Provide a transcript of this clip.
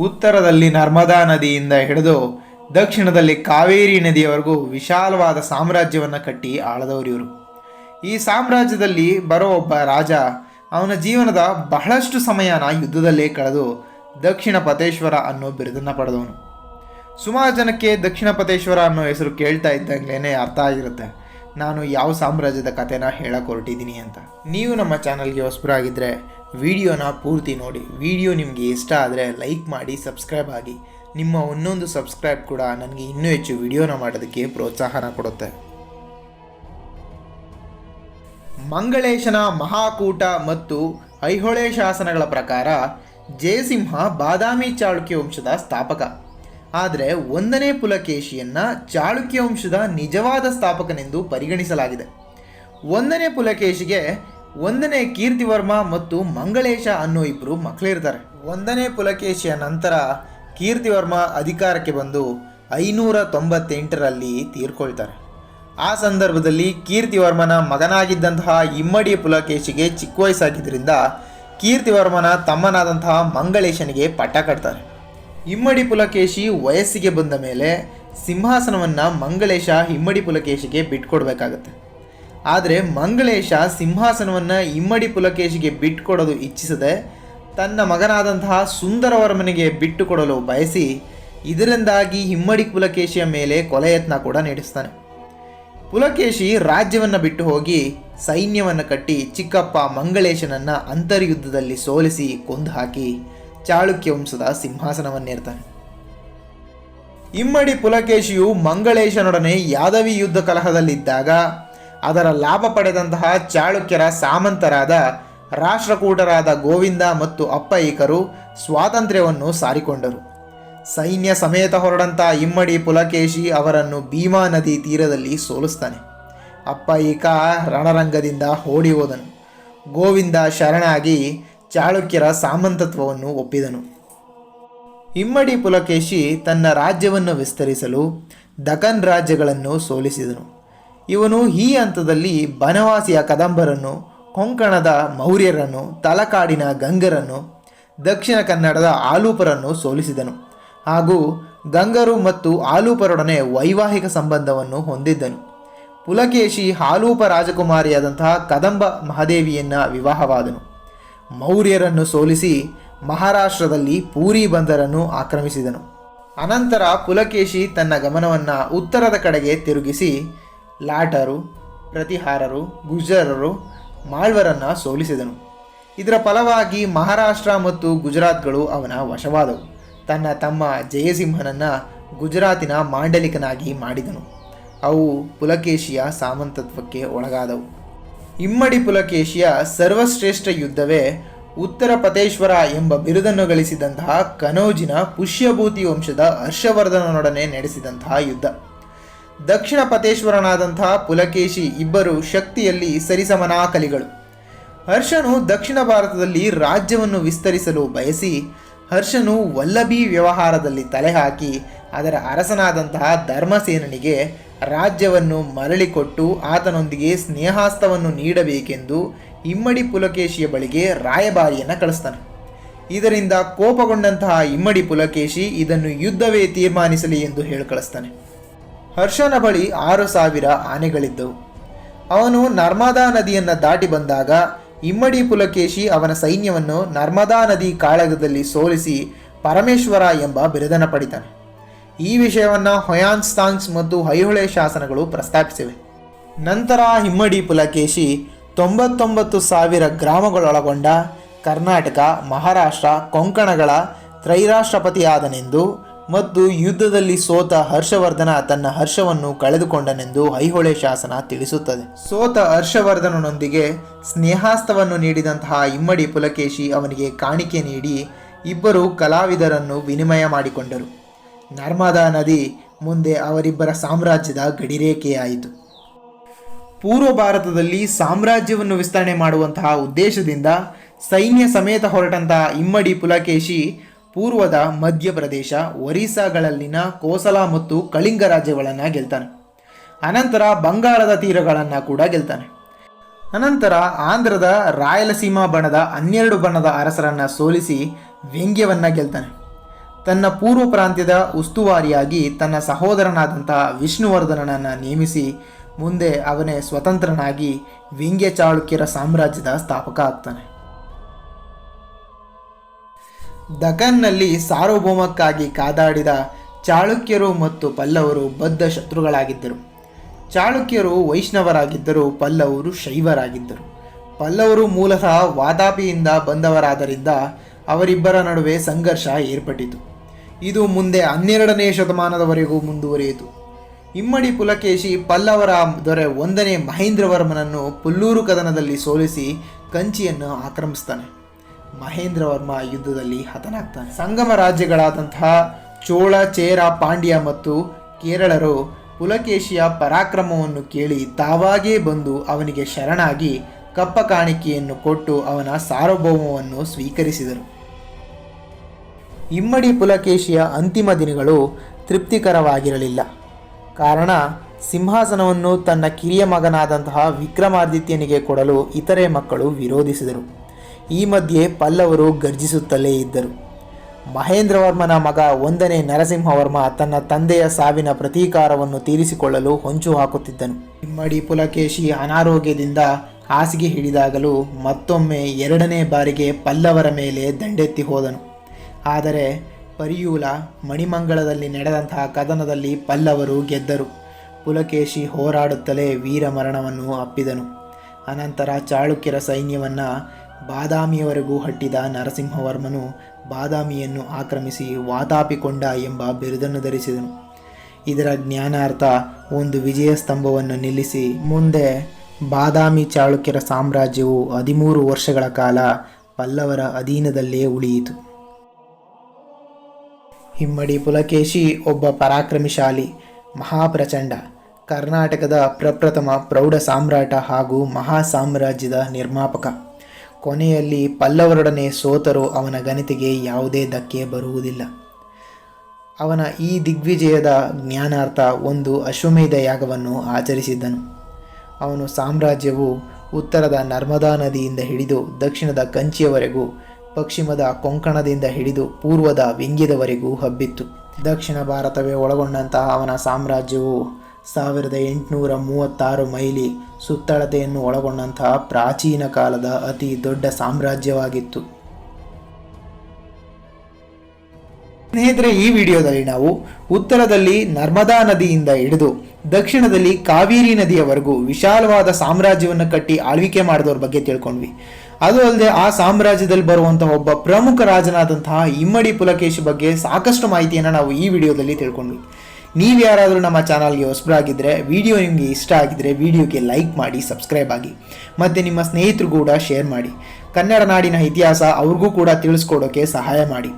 ಉತ್ತರದಲ್ಲಿ ನರ್ಮದಾ ನದಿಯಿಂದ ಹಿಡಿದು ದಕ್ಷಿಣದಲ್ಲಿ ಕಾವೇರಿ ನದಿಯವರೆಗೂ ವಿಶಾಲವಾದ ಸಾಮ್ರಾಜ್ಯವನ್ನು ಕಟ್ಟಿ ಆಳದವರು ಇವರು. ಈ ಸಾಮ್ರಾಜ್ಯದಲ್ಲಿ ಬರೋ ಒಬ್ಬ ರಾಜ ಅವನ ಜೀವನದ ಬಹಳಷ್ಟು ಸಮಯನ ಯುದ್ಧದಲ್ಲೇ ಕಳೆದು ದಕ್ಷಿಣ ಪತೇಶ್ವರ ಅನ್ನೋ ಬಿರುದನ್ನು ಪಡೆದವನು. ಸುಮಾರು ಜನಕ್ಕೆ ದಕ್ಷಿಣ ಪತೇಶ್ವರ ಅನ್ನೋ ಹೆಸರು ಕೇಳ್ತಾ ಇದ್ದಂಗ್ಲೇ ಅರ್ಥ ಆಗಿರುತ್ತೆ. ನಾನು ಯಾವ ಸಾಮ್ರಾಜ್ಯದ ಕಥೆನ ಹೇಳಕ್ಕೆ ಹೊರಟಿದ್ದೀನಿ ಅಂತ. ನೀವು ನಮ್ಮ ಚಾನಲ್ಗೆ ಹೊಸಬರಾಗಿದ್ದರೆ ವಿಡಿಯೋನ ಪೂರ್ತಿ ನೋಡಿ. ವಿಡಿಯೋ ನಿಮಗೆ ಇಷ್ಟ ಆದರೆ ಲೈಕ್ ಮಾಡಿ, ಸಬ್ಸ್ಕ್ರೈಬ್ ಆಗಿ. ನಿಮ್ಮ ಒಂದೊಂದು ಸಬ್ಸ್ಕ್ರೈಬ್ ಕೂಡ ನನಗೆ ಇನ್ನೂ ಹೆಚ್ಚು ವಿಡಿಯೋನ ಮಾಡೋದಕ್ಕೆ ಪ್ರೋತ್ಸಾಹನ ಕೊಡುತ್ತೆ. ಮಂಗಳೇಶನ ಮಹಾಕೂಟ ಮತ್ತು ಐಹೊಳೆ ಶಾಸನಗಳ ಪ್ರಕಾರ ಜಯಸಿಂಹ ಬಾದಾಮಿ ಚಾಳುಕ್ಯ ವಂಶದ ಸ್ಥಾಪಕ. ಆದರೆ ಒಂದನೇ ಪುಲಕೇಶಿಯನ್ನ ಚಾಳುಕ್ಯ ವಂಶದ ನಿಜವಾದ ಸ್ಥಾಪಕನೆಂದು ಪರಿಗಣಿಸಲಾಗಿದೆ. ಒಂದನೇ ಪುಲಕೇಶಿಗೆ ಒಂದನೇ ಕೀರ್ತಿವರ್ಮ ಮತ್ತು ಮಂಗಳೇಶ ಅನ್ನೋ ಇಬ್ಬರು ಮಕ್ಕಳಿರ್ತಾರೆ ಒಂದನೇ ಪುಲಕೇಶಿಯ ನಂತರ ಕೀರ್ತಿವರ್ಮ ಅಧಿಕಾರಕ್ಕೆ ಬಂದು ಐನೂರ ತೊಂಬತ್ತೆಂಟರಲ್ಲಿ ತೀರ್ಕೊಳ್ತಾರೆ. ಆ ಸಂದರ್ಭದಲ್ಲಿ ಕೀರ್ತಿವರ್ಮನ ಮಗನಾಗಿದ್ದಂತಹ ಇಮ್ಮಡಿ ಪುಲಕೇಶಿಗೆ ಚಿಕ್ಕ ವಯಸ್ಸಾಗಿದ್ದರಿಂದ ಕೀರ್ತಿವರ್ಮನ ತಮ್ಮನಾದಂತಹ ಮಂಗಳೇಶನಿಗೆ ಪಟ್ಟ ಕಟ್ತಾರೆ. ಇಮ್ಮಡಿ ಪುಲಕೇಶಿ ವಯಸ್ಸಿಗೆ ಬಂದ ಮೇಲೆ ಸಿಂಹಾಸನವನ್ನು ಮಂಗಳೇಶ ಇಮ್ಮಡಿ ಪುಲಕೇಶಿಗೆ ಬಿಟ್ಕೊಡ್ಬೇಕಾಗತ್ತೆ. ಆದರೆ ಮಂಗಳೇಶ ಸಿಂಹಾಸನವನ್ನು ಇಮ್ಮಡಿ ಪುಲಕೇಶಿಗೆ ಬಿಟ್ಟುಕೊಡಲು ಇಚ್ಛಿಸದೆ ತನ್ನ ಮಗನಾದಂತಹ ಸುಂದರವರ್ಮನಿಗೆ ಬಿಟ್ಟುಕೊಡಲು ಬಯಸಿ ಇದರಿಂದಾಗಿ ಹಿಮ್ಮಡಿ ಪುಲಕೇಶಿಯ ಮೇಲೆ ಕೊಲೆಯತ್ನ ಕೂಡ ನಡೆಸ್ತಾನೆ. ಪುಲಕೇಶಿ ರಾಜ್ಯವನ್ನು ಬಿಟ್ಟು ಹೋಗಿ ಸೈನ್ಯವನ್ನು ಕಟ್ಟಿ ಚಿಕ್ಕಪ್ಪ ಮಂಗಳೇಶನನ್ನು ಅಂತರ್ಯುದ್ಧದಲ್ಲಿ ಸೋಲಿಸಿ ಕೊಂದು ಹಾಕಿ ಚಾಳುಕ್ಯ ವಂಶದ ಸಿಂಹಾಸನವನ್ನೇರ್ತಾನೆ. ಇಮ್ಮಡಿ ಪುಲಕೇಶಿಯು ಮಂಗಳೇಶನೊಡನೆ ಯಾದವಿ ಯುದ್ಧ ಕಲಹದಲ್ಲಿದ್ದಾಗ ಅದರ ಲಾಭ ಪಡೆದಂತಹ ಚಾಳುಕ್ಯರ ಸಾಮಂತರಾದ ರಾಷ್ಟ್ರಕೂಟರಾದ ಗೋವಿಂದ ಮತ್ತು ಅಪ್ಪಯಿಕರು ಸ್ವಾತಂತ್ರ್ಯವನ್ನು ಸಾರಿಕೊಂಡರು. ಸೈನ್ಯ ಸಮೇತ ಹೊರಡಂತ ಇಮ್ಮಡಿ ಪುಲಕೇಶಿ ಅವರನ್ನು ಭೀಮಾ ನದಿ ತೀರದಲ್ಲಿ ಸೋಲಿಸ್ತಾನೆ. ಅಪ್ಪಯಿಕ ರಣರಂಗದಿಂದ ಓಡಿ ಹೋದನು. ಗೋವಿಂದ ಶರಣಾಗಿ ಚಾಳುಕ್ಯರ ಸಾಮಂತತ್ವವನ್ನು ಒಪ್ಪಿದನು. ಇಮ್ಮಡಿ ಪುಲಕೇಶಿ ತನ್ನ ರಾಜ್ಯವನ್ನು ವಿಸ್ತರಿಸಲು ದಖನ್ ರಾಜ್ಯಗಳನ್ನು ಸೋಲಿಸಿದನು. ಇವನು ಈ ಹಂತದಲ್ಲಿ ಬನವಾಸಿಯ ಕದಂಬರನ್ನು, ಕೊಂಕಣದ ಮೌರ್ಯರನ್ನು, ತಲಕಾಡಿನ ಗಂಗರನ್ನು, ದಕ್ಷಿಣ ಕನ್ನಡದ ಆಲೂಪರನ್ನು ಸೋಲಿಸಿದನು. ಹಾಗೂ ಗಂಗರು ಮತ್ತು ಆಲೂಪರೊಡನೆ ವೈವಾಹಿಕ ಸಂಬಂಧವನ್ನು ಹೊಂದಿದ್ದನು. ಪುಲಕೇಶಿ ಆಲೂಪ ರಾಜಕುಮಾರಿಯಾದಂತಹ ಕದಂಬ ಮಹಾದೇವಿಯನ್ನ ವಿವಾಹವಾದನು. ಮೌರ್ಯರನ್ನು ಸೋಲಿಸಿ ಮಹಾರಾಷ್ಟ್ರದಲ್ಲಿ ಪೂರಿ ಬಂದರನ್ನು ಆಕ್ರಮಿಸಿದನು. ಅನಂತರ ಪುಲಕೇಶಿ ತನ್ನ ಗಮನವನ್ನು ಉತ್ತರದ ಕಡೆಗೆ ತಿರುಗಿಸಿ ಲಾಟರು, ಪ್ರತಿಹಾರರು ಗುಜರರು ಮಾಳ್ವರನ್ನು ಸೋಲಿಸಿದನು. ಇದರ ಫಲವಾಗಿ ಮಹಾರಾಷ್ಟ್ರ ಮತ್ತು ಗುಜರಾತ್ಗಳು ಅವನ ವಶವಾದವು. ತನ್ನ ತಮ್ಮ ಜಯಸಿಂಹನನ್ನು ಗುಜರಾತಿನ ಮಾಂಡಲಿಕನಾಗಿ ಮಾಡಿದನು. ಅವು ಪುಲಕೇಶಿಯ ಸಾಮಂತತ್ವಕ್ಕೆ ಒಳಗಾದವು. ಇಮ್ಮಡಿ ಪುಲಕೇಶಿಯ ಸರ್ವಶ್ರೇಷ್ಠ ಯುದ್ಧವೇ ಉತ್ತರ ಪತೇಶ್ವರ ಎಂಬ ಬಿರುದನ್ನು ಗಳಿಸಿದಂತಹ ಕನೌಜಿನ ಪುಷ್ಯಭೂತಿ ವಂಶದ ಹರ್ಷವರ್ಧನನೊಡನೆ ನಡೆಸಿದಂತಹ ಯುದ್ಧ. ದಕ್ಷಿಣ ಪತೇಶ್ವರನಾದಂತಹ ಪುಲಕೇಶಿ ಇಬ್ಬರು ಶಕ್ತಿಯಲ್ಲಿ ಸರಿಸಮನಾಕಲಿಗಳು ಹರ್ಷನು ದಕ್ಷಿಣ ಭಾರತದಲ್ಲಿ ರಾಜ್ಯವನ್ನು ವಿಸ್ತರಿಸಲು ಬಯಸಿ, ಹರ್ಷನು ವಲ್ಲಭಿ ವ್ಯವಹಾರದಲ್ಲಿ ತಲೆ ಹಾಕಿ ಅದರ ಅರಸನಾದಂತಹ ಧರ್ಮಸೇನನಿಗೆ ರಾಜ್ಯವನ್ನು ಮರಳಿಕೊಟ್ಟು ಆತನೊಂದಿಗೆ ಸ್ನೇಹಾಸ್ತವನ್ನು ನೀಡಬೇಕೆಂದು ಇಮ್ಮಡಿ ಪುಲಕೇಶಿಯ ಬಳಿಗೆ ರಾಯಭಾರಿಯನ್ನು ಕಳಿಸ್ತಾನೆ. ಇದರಿಂದ ಕೋಪಗೊಂಡಂತಹ ಇಮ್ಮಡಿ ಪುಲಕೇಶಿ ಇದನ್ನು ಯುದ್ಧವೇ ತೀರ್ಮಾನಿಸಲಿ ಎಂದು ಹೇಳಿ ಕಳಿಸ್ತಾನೆ ಹರ್ಷನ ಬಳಿ ಆರು ಸಾವಿರ ಆನೆಗಳಿದ್ದವು. ಅವನು ನರ್ಮದಾ ನದಿಯನ್ನು ದಾಟಿ ಬಂದಾಗ ಇಮ್ಮಡಿ ಪುಲಕೇಶಿ ಅವನ ಸೈನ್ಯವನ್ನು ನರ್ಮದಾ ನದಿ ಕಾಳಗದಲ್ಲಿ ಸೋಲಿಸಿ ಪರಮೇಶ್ವರ ಎಂಬ ಬಿರುದನ ಪಡಿತಾನೆ. ಈ ವಿಷಯವನ್ನು ಹೊಯಾನ್ಸ್ತಾಂಗ್ಸ್ ಮತ್ತು ಐಹೊಳೆ ಶಾಸನಗಳು ಪ್ರಸ್ತಾಪಿಸಿವೆ. ನಂತರ ಹಿಮ್ಮಡಿ ಪುಲಕೇಶಿ ತೊಂಬತ್ತೊಂಬತ್ತು ಸಾವಿರ ಗ್ರಾಮಗಳೊಳಗೊಂಡ ಕರ್ನಾಟಕ, ಮಹಾರಾಷ್ಟ್ರ, ಕೊಂಕಣಗಳ ತ್ರೈರಾಷ್ಟ್ರಪತಿಯಾದನೆಂದು ಮತ್ತು ಯುದ್ಧದಲ್ಲಿ ಸೋತ ಹರ್ಷವರ್ಧನ ತನ್ನ ಹರ್ಷವನ್ನು ಕಳೆದುಕೊಂಡನೆಂದು ಐಹೊಳೆ ಶಾಸನ ತಿಳಿಸುತ್ತದೆ. ಸೋತ ಹರ್ಷವರ್ಧನನೊಂದಿಗೆ ಸ್ನೇಹಾಸ್ತವನ್ನು ನೀಡಿದಂತಹ ಇಮ್ಮಡಿ ಪುಲಕೇಶಿ ಅವನಿಗೆ ಕಾಣಿಕೆ ನೀಡಿ ಇಬ್ಬರು ಕಲಾವಿದರನ್ನು ವಿನಿಮಯ ಮಾಡಿಕೊಂಡರು. ನರ್ಮದಾ ನದಿ ಮುಂದೆ ಅವರಿಬ್ಬರ ಸಾಮ್ರಾಜ್ಯದ ಗಡಿರೇಖೆಯಾಯಿತು. ಪೂರ್ವ ಭಾರತದಲ್ಲಿ ಸಾಮ್ರಾಜ್ಯವನ್ನು ವಿಸ್ತರಣೆ ಮಾಡುವಂತಹ ಉದ್ದೇಶದಿಂದ ಸೈನ್ಯ ಸಮೇತ ಹೊರಟಂತಹ ಇಮ್ಮಡಿ ಪುಲಕೇಶಿ ಪೂರ್ವದ ಮಧ್ಯಪ್ರದೇಶ ಒರಿಸ್ಸಾಗಳಲ್ಲಿನ ಕೋಸಲ ಮತ್ತು ಕಳಿಂಗ ರಾಜ್ಯಗಳನ್ನು ಗೆಲ್ತಾನೆ. ಅನಂತರ ಬಂಗಾಳದ ತೀರಗಳನ್ನು ಕೂಡ ಗೆಲ್ತಾನೆ. ಅನಂತರ ಆಂಧ್ರದ ರಾಯಲಸೀಮಾ ಬಣದ ಹನ್ನೆರಡು ಬಣದ ಅರಸರನ್ನು ಸೋಲಿಸಿ ವ್ಯಂಗ್ಯವನ್ನು ಗೆಲ್ತಾನೆ. ತನ್ನ ಪೂರ್ವ ಪ್ರಾಂತ್ಯದ ಉಸ್ತುವಾರಿಯಾಗಿ ತನ್ನ ಸಹೋದರನಾದಂತಹ ವಿಷ್ಣುವರ್ಧನನನ್ನು ನೇಮಿಸಿ ಮುಂದೆ ಅವನೇ ಸ್ವತಂತ್ರನಾಗಿ ವ್ಯಂಗ್ಯ ಚಾಳುಕ್ಯರ ಸಾಮ್ರಾಜ್ಯದ ಸ್ಥಾಪಕ ಆಗ್ತಾನೆ. ದಖನ್ನಲ್ಲಿ ಸಾರ್ವಭೌಮಕ್ಕಾಗಿ ಕಾದಾಡಿದ ಚಾಳುಕ್ಯರು ಮತ್ತು ಪಲ್ಲವರು ಬದ್ಧ ಶತ್ರುಗಳಾಗಿದ್ದರು. ಚಾಳುಕ್ಯರು ವೈಷ್ಣವರಾಗಿದ್ದರು, ಪಲ್ಲವರು ಶೈವರಾಗಿದ್ದರು. ಪಲ್ಲವರು ಮೂಲತಃ ವಾದಾಪಿಯಿಂದ ಬಂದವರಾದ್ದರಿಂದ ಅವರಿಬ್ಬರ ನಡುವೆ ಸಂಘರ್ಷ ಏರ್ಪಟ್ಟಿತು. ಇದು ಮುಂದೆ ಹನ್ನೆರಡನೇ ಶತಮಾನದವರೆಗೂ ಮುಂದುವರಿಯಿತು. ಇಮ್ಮಡಿ ಪುಲಕೇಶಿ ಪಲ್ಲವರ ದೊರೆ ಒಂದನೇ ಮಹೇಂದ್ರವರ್ಮನನ್ನು ಪುಲ್ಲೂರು ಕದನದಲ್ಲಿ ಸೋಲಿಸಿ ಕಂಚಿಯನ್ನು ಆಕ್ರಮಿಸ್ತಾನೆ. ಮಹೇಂದ್ರವರ್ಮ ಯುದ್ಧದಲ್ಲಿ ಹತನಾಗ್ತಾನೆ. ಸಂಗಮ ರಾಜ್ಯಗಳಾದಂತಹ ಚೋಳ, ಚೇರ, ಪಾಂಡ್ಯ ಮತ್ತು ಕೇರಳರು ಪುಲಕೇಶಿಯ ಪರಾಕ್ರಮವನ್ನು ಕೇಳಿ ತಾವಾಗೇ ಬಂದು ಅವನಿಗೆ ಶರಣಾಗಿ ಕಪ್ಪ ಕಾಣಿಕೆಯನ್ನು ಕೊಟ್ಟು ಅವನ ಸಾರ್ವಭೌಮವನ್ನು ಸ್ವೀಕರಿಸಿದರು. ಇಮ್ಮಡಿ ಪುಲಕೇಶಿಯ ಅಂತಿಮ ದಿನಗಳು ತೃಪ್ತಿಕರವಾಗಿರಲಿಲ್ಲ. ಕಾರಣ, ಸಿಂಹಾಸನವನ್ನು ತನ್ನ ಕಿರಿಯ ಮಗನಾದಂತಹ ವಿಕ್ರಮಾದಿತ್ಯನಿಗೆ ಕೊಡಲು ಇತರೆ ಮಕ್ಕಳು ವಿರೋಧಿಸಿದರು. ಈ ಮಧ್ಯೆ ಪಲ್ಲವರು ಗರ್ಜಿಸುತ್ತಲೇ ಇದ್ದರು. ಮಹೇಂದ್ರವರ್ಮನ ಮಗ ಒಂದನೇ ನರಸಿಂಹವರ್ಮ ತನ್ನ ತಂದೆಯ ಸಾವಿನ ಪ್ರತೀಕಾರವನ್ನು ತೀರಿಸಿಕೊಳ್ಳಲು ಹೊಂಚು ಹಾಕುತ್ತಿದ್ದನು. ಇಮ್ಮಡಿ ಪುಲಕೇಶಿ ಅನಾರೋಗ್ಯದಿಂದ ಹಾಸಿಗೆ ಹಿಡಿದಾಗಲೂ ಮತ್ತೊಮ್ಮೆ ಎರಡನೇ ಬಾರಿಗೆ ಪಲ್ಲವರ ಮೇಲೆ ದಂಡೆತ್ತಿ ಹೋದನು. ಆದರೆ ಪರಿಯೂಲ ಮಣಿಮಂಗಳದಲ್ಲಿ ನಡೆದಂತಹ ಕದನದಲ್ಲಿ ಪಲ್ಲವರು ಗೆದ್ದರು. ಪುಲಕೇಶಿ ಹೋರಾಡುತ್ತಲೇ ವೀರಮರಣವನ್ನು ಅಪ್ಪಿದನು. ಅನಂತರ ಚಾಳುಕ್ಯರ ಸೈನ್ಯವನ್ನು ಬಾದಾಮಿಯವರೆಗೂ ಹಟ್ಟಿದ ನರಸಿಂಹವರ್ಮನು ಬಾದಾಮಿಯನ್ನು ಆಕ್ರಮಿಸಿ ವಾತಾಪಿಕೊಂಡ ಎಂಬ ಬಿರುದನ್ನು ಧರಿಸಿದನು. ಇದರ ಜ್ಞಾನಾರ್ಥ ಒಂದು ವಿಜಯ ಸ್ತಂಭವನ್ನು ನಿಲ್ಲಿಸಿ ಮುಂದೆ ಬಾದಾಮಿ ಚಾಳುಕ್ಯರ ಸಾಮ್ರಾಜ್ಯವು ಹದಿಮೂರು ವರ್ಷಗಳ ಕಾಲ ಪಲ್ಲವರ ಅಧೀನದಲ್ಲೇ ಉಳಿಯಿತು. ಹಿಮ್ಮಡಿ ಪುಲಕೇಶಿ ಒಬ್ಬ ಪರಾಕ್ರಮಿಶಾಲಿ, ಮಹಾಪ್ರಚಂಡ, ಕರ್ನಾಟಕದ ಪ್ರಪ್ರಥಮ ಪ್ರೌಢ ಸಾಮ್ರಾಟ ಹಾಗೂ ಮಹಾ ಸಾಮ್ರಾಜ್ಯದ ನಿರ್ಮಾಪಕ. ಕೊನೆಯಲ್ಲಿ ಪಲ್ಲವರೊಡನೆ ಸೋತರೂ ಅವನ ಘನತೆಗೆ ಯಾವುದೇ ಧಕ್ಕೆ ಬರುವುದಿಲ್ಲ. ಅವನ ಈ ದಿಗ್ವಿಜಯದ ಜ್ಞಾನಾರ್ಥ ಒಂದು ಅಶ್ವಮೇಧ ಯಾಗವನ್ನು ಆಚರಿಸಿದ್ದನು. ಅವನು ಸಾಮ್ರಾಜ್ಯವು ಉತ್ತರದ ನರ್ಮದಾ ನದಿಯಿಂದ ಹಿಡಿದು ದಕ್ಷಿಣದ ಕಂಚಿಯವರೆಗೂ, ಪಶ್ಚಿಮದ ಕೊಂಕಣದಿಂದ ಹಿಡಿದು ಪೂರ್ವದ ವ್ಯಂಗ್ಯದವರೆಗೂ ಹಬ್ಬಿತ್ತು. ದಕ್ಷಿಣ ಭಾರತವೇ ಒಳಗೊಂಡಂತಹ ಅವನ ಸಾಮ್ರಾಜ್ಯವು ಸಾವಿರದ ಎಂಟುನೂರ ಮೂವತ್ತಾರು ಮೈಲಿ ಸುತ್ತಳತೆಯನ್ನು ಒಳಗೊಂಡಂತಹ ಪ್ರಾಚೀನ ಕಾಲದ ಅತಿ ದೊಡ್ಡ ಸಾಮ್ರಾಜ್ಯವಾಗಿತ್ತು. ಸ್ನೇಹಿತರೆ, ಈ ವಿಡಿಯೋದಲ್ಲಿ ನಾವು ಉತ್ತರದಲ್ಲಿ ನರ್ಮದಾ ನದಿಯಿಂದ ಹಿಡಿದು ದಕ್ಷಿಣದಲ್ಲಿ ಕಾವೇರಿ ನದಿಯವರೆಗೂ ವಿಶಾಲವಾದ ಸಾಮ್ರಾಜ್ಯವನ್ನು ಕಟ್ಟಿ ಆಳ್ವಿಕೆ ಮಾಡಿದವ್ರ ಬಗ್ಗೆ ತಿಳ್ಕೊಂಡ್ವಿ. ಅದು ಅಲ್ಲದೆ ಆ ಸಾಮ್ರಾಜ್ಯದಲ್ಲಿ ಬರುವಂತಹ ಒಬ್ಬ ಪ್ರಮುಖ ರಾಜನಾದಂತಹ ಇಮ್ಮಡಿ ಪುಲಕೇಶಿ ಬಗ್ಗೆ ಸಾಕಷ್ಟು ಮಾಹಿತಿಯನ್ನು ನಾವು ಈ ವಿಡಿಯೋದಲ್ಲಿ ತಿಳ್ಕೊಂಡ್ವಿ. ನೀವು ಯಾರಾದರೂ ನಮ್ಮ ಚಾನಲ್ಗೆ ಹೊಸಬರಾಗಿದ್ದರೆ ವಿಡಿಯೋ ನಿಮಗೆ ಇಷ್ಟ ಆಗಿದ್ದರೆ ವಿಡಿಯೋಗೆ ಲೈಕ್ ಮಾಡಿ ಸಬ್ಸ್ಕ್ರೈಬ್ ಆಗಿ. ಮತ್ತು ನಿಮ್ಮ ಸ್ನೇಹಿತರು ಕೂಡ ಶೇರ್ ಮಾಡಿ. ಕನ್ನಡ ನಾಡಿನ ಇತಿಹಾಸ ಅವ್ರಿಗೂ ಕೂಡ ತಿಳಿಸ್ಕೊಡೋಕ್ಕೆ ಸಹಾಯ ಮಾಡಿ.